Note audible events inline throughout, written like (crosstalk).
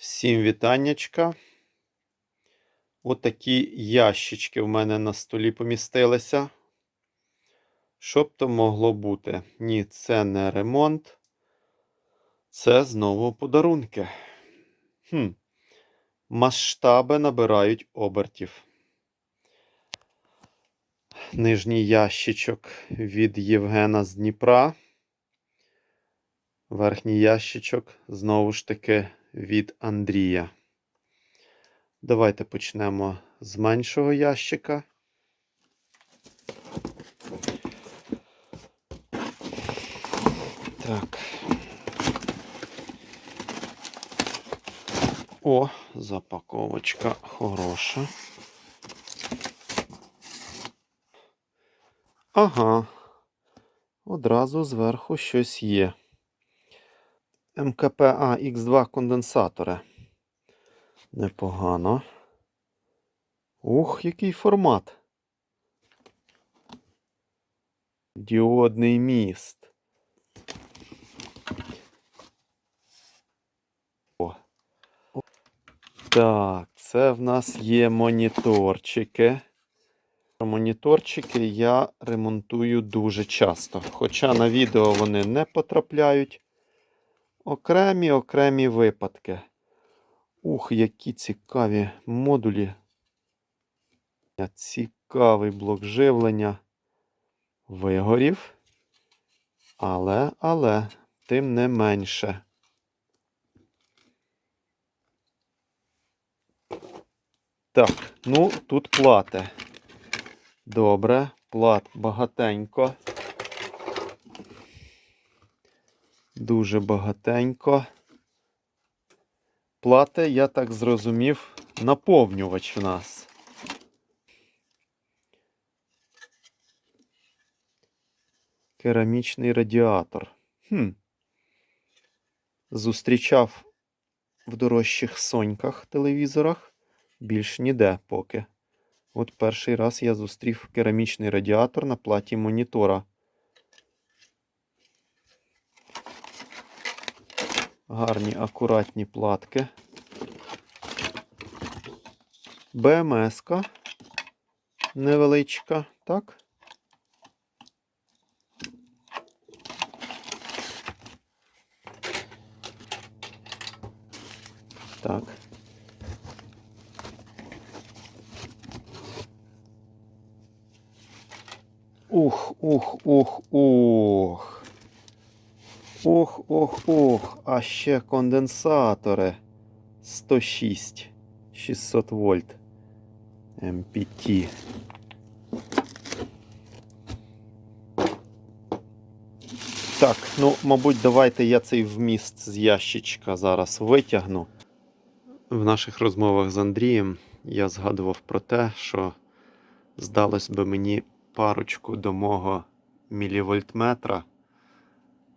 Всім вітаннячка. Отакі ящички в мене на столі помістилися. Що б то могло бути? Ні, це не ремонт. Це знову подарунки. Хм. Масштаби набирають обертів. Нижній ящичок від Євгена з Дніпра. Верхній ящичок знову ж таки від Андрія. Давайте почнемо з меншого ящика. Так. О, запаковочка хороша. Ага. Одразу зверху щось є. МКПА X2 конденсатори. Непогано. Ух, який формат. Діодний міст. О. Так, це в нас є моніторчики. Моніторчики я ремонтую дуже часто. Хоча на відео вони не потрапляють. Окремі окремі випадки. Ух, які цікаві модулі. Цікавий блок живлення вигорів. Але, але, тим не менше. Так, ну тут плати. Добре, плат багатенько. Дуже багатенько. Плати, я так зрозумів, наповнювач в нас. Керамічний радіатор. Хм. Зустрічав в дорожчих соньках телевізорах. Більш ніде поки. От перший раз я зустрів керамічний радіатор на платі монітора. Гарні акуратні платки. БМС-ка невеличка, так? Так. Ух, ух, ух, ух. Ох, ох, ох, а ще конденсатори 106 600 вольт MPT. Так, ну, мабуть, давайте я цей вміст з ящичка зараз витягну. В наших розмовах з Андрієм я згадував про те, що здалось би мені парочку до мого мілівольтметра.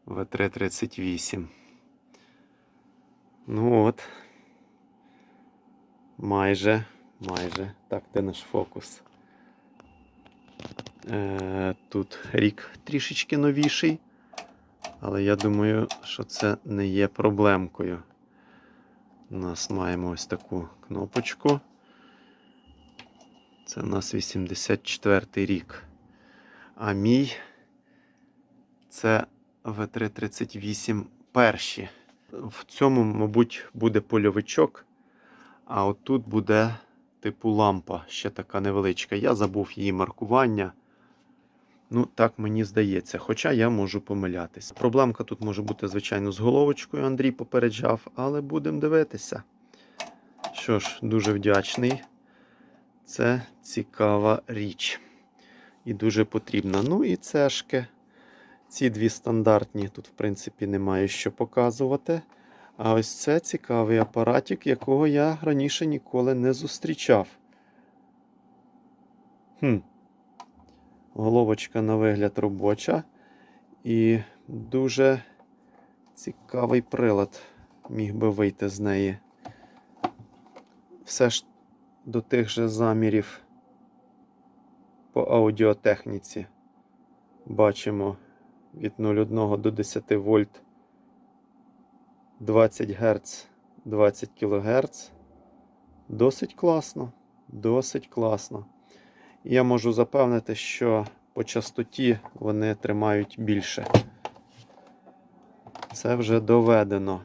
В338. Ну от. Майже, майже. Так, де наш фокус? Е, Тут рік трішечки новіший. Але я думаю, що це не є проблемкою. У нас маємо ось таку кнопочку. Це у нас 84 рік. А мій це В338 перші. В цьому, мабуть, буде польовичок, а отут буде типу лампа, ще така невеличка. Я забув її маркування. Ну, так мені здається, хоча я можу помилятись. Проблемка тут може бути, звичайно, з головочкою, Андрій попереджав, але будемо дивитися. Що ж, дуже вдячний. Це цікава річ. І дуже потрібна. Ну і цешки. Ці дві стандартні, тут, в принципі, немає що показувати. А ось це цікавий апаратик, якого я раніше ніколи не зустрічав. Хм. Головочка на вигляд робоча. І дуже цікавий прилад міг би вийти з неї. Все ж до тих же замірів по аудіотехніці. Бачимо від 0,1 до 10 вольт 20 Гц 20 кГц. Досить класно. Досить класно. І я можу запевнити, що по частоті вони тримають більше. Це вже доведено.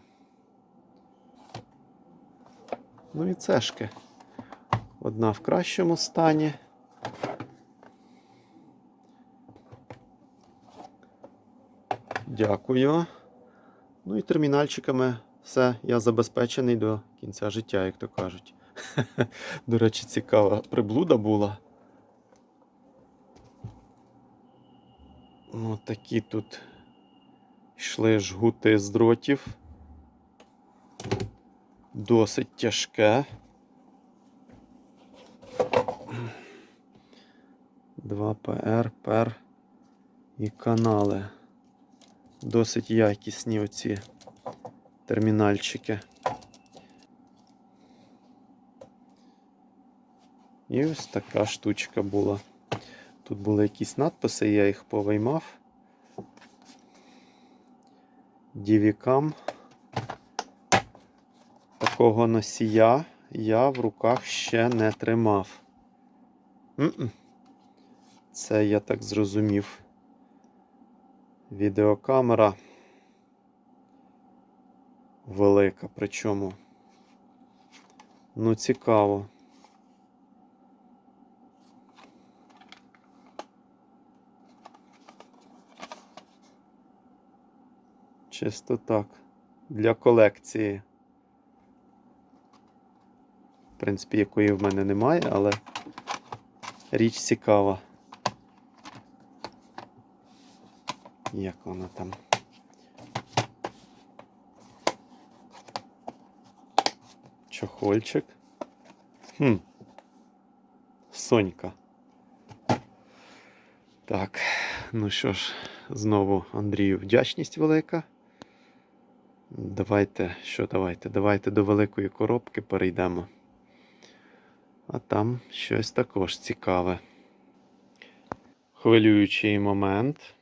Ну і цешки. Одна в кращому стані. Дякую. Ну і термінальчиками все, я забезпечений до кінця життя, як то кажуть. (laughs) До речі, цікава приблуда була. Ну, такі тут йшли жгути з дротів. Досить тяжке. Два ПР, ПЕР і канали. Досить якісні оці термінальчики. І ось така штучка була. Тут були якісь надписи, я їх повиймав. Дівікам. Такого носія я в руках ще не тримав. Це я так зрозумів. Відеокамера велика, причому. Ну, цікаво. Чисто так. Для колекції. В принципі, якої в мене немає, але річ цікава. Як вона там? Чохольчик. Хм. Сонька. Так, ну що ж, знову Андрію вдячність велика. Давайте, що давайте? Давайте до великої коробки перейдемо. А там щось також цікаве. Хвилюючий момент.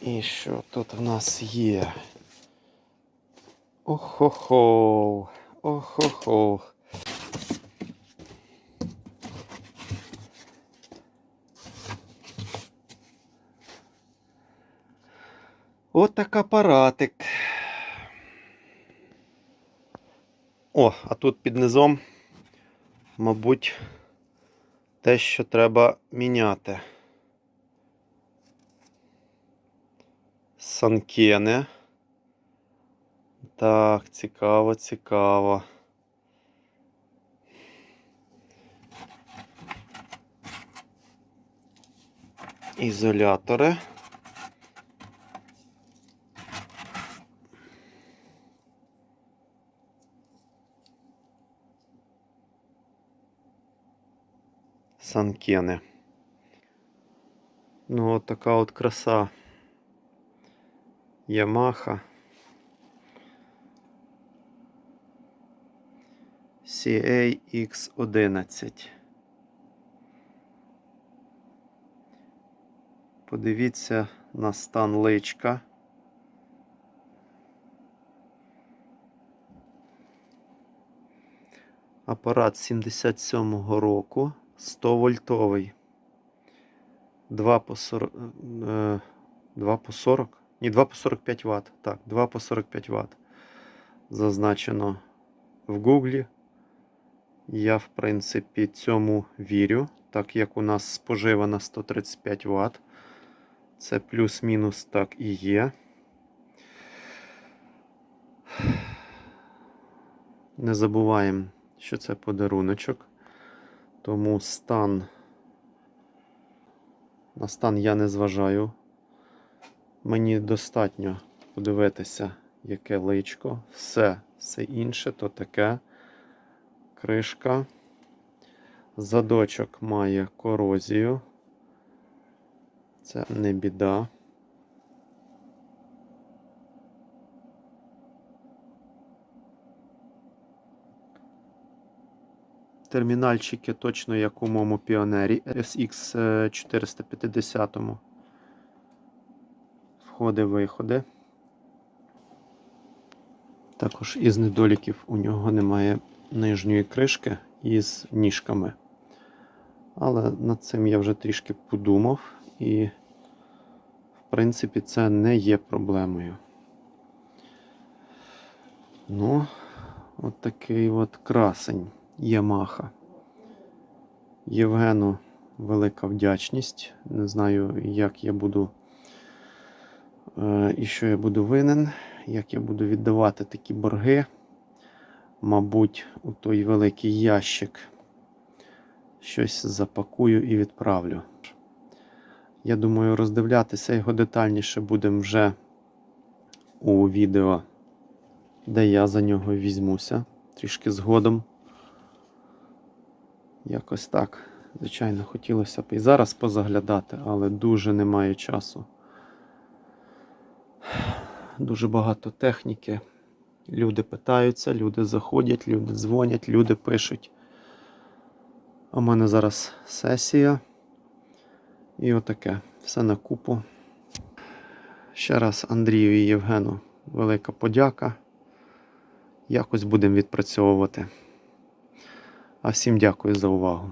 І що тут в нас є? Охо-хо, охо-хо. От так апаратик. О, а тут під низом, мабуть, те, що треба міняти. Санкени. Так, цікаво, цікаво. Ізолятори. Санкени. Ну, от така от краса. Yamaha. CA-X11. Подивіться на стан личка. Апарат 77-го року, 100 вольтовий. 2 по 40, е, 2 по 40, ні, 2 по 45 Вт. Так, 2 по 45 Вт. Зазначено в Гуглі. Я, в принципі, цьому вірю, так як у нас споживано 135 Вт. Це плюс-мінус так і є. Не забуваємо, що це подаруночок. Тому стан. На стан я не зважаю. Мені достатньо подивитися, яке личко. Все, все інше то таке кришка. Задочок має корозію. Це не біда. Термінальчики точно як у моєму піонері SX 450. Входи-виходи. Також із недоліків у нього немає нижньої кришки із ніжками. Але над цим я вже трішки подумав, і, в принципі, це не є проблемою. Ну, от такий от красень Ямаха. Євгену велика вдячність. Не знаю, як я буду е, і що я буду винен, як я буду віддавати такі борги. Мабуть, у той великий ящик щось запакую і відправлю. Я думаю, роздивлятися його детальніше будемо вже у відео, де я за нього візьмуся трішки згодом. Якось так. Звичайно, хотілося б і зараз позаглядати, але дуже немає часу. Дуже багато техніки. Люди питаються, люди заходять, люди дзвонять, люди пишуть. В мене зараз сесія. І отаке. Все на купу. Ще раз Андрію і Євгену велика подяка. Якось будемо відпрацьовувати. А всім дякую за увагу.